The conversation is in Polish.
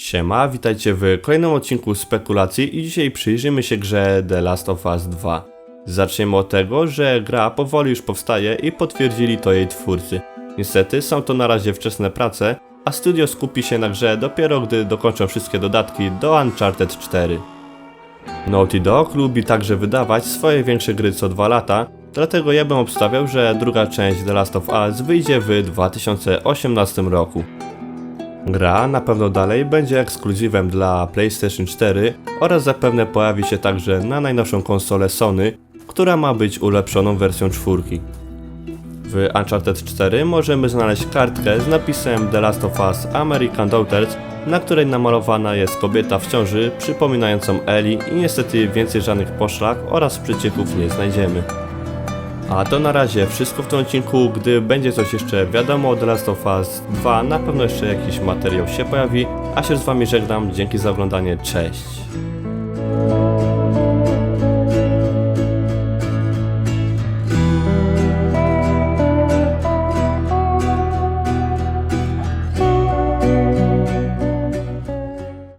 Siema, witajcie w kolejnym odcinku spekulacji i dzisiaj przyjrzymy się grze The Last of Us 2. Zaczniemy od tego, że gra powoli już powstaje i potwierdzili to jej twórcy. Niestety są to na razie wczesne prace, a studio skupi się na grze dopiero gdy dokończą wszystkie dodatki do Uncharted 4. Naughty Dog lubi także wydawać swoje większe gry co dwa lata, dlatego ja bym obstawiał, że druga część The Last of Us wyjdzie w 2018 roku. Gra na pewno dalej będzie ekskluzywem dla PlayStation 4 oraz zapewne pojawi się także na najnowszą konsolę Sony, która ma być ulepszoną wersją czwórki. W Uncharted 4 możemy znaleźć kartkę z napisem The Last of Us American Daughters, na której namalowana jest kobieta w ciąży przypominającą Ellie i niestety więcej żadnych poszlak oraz przycisków nie znajdziemy. A to na razie wszystko w tym odcinku. Gdy będzie coś jeszcze wiadomo o The Last of Us 2, na pewno jeszcze jakiś materiał się pojawi. A się z wami żegnam. Dzięki za oglądanie. Cześć.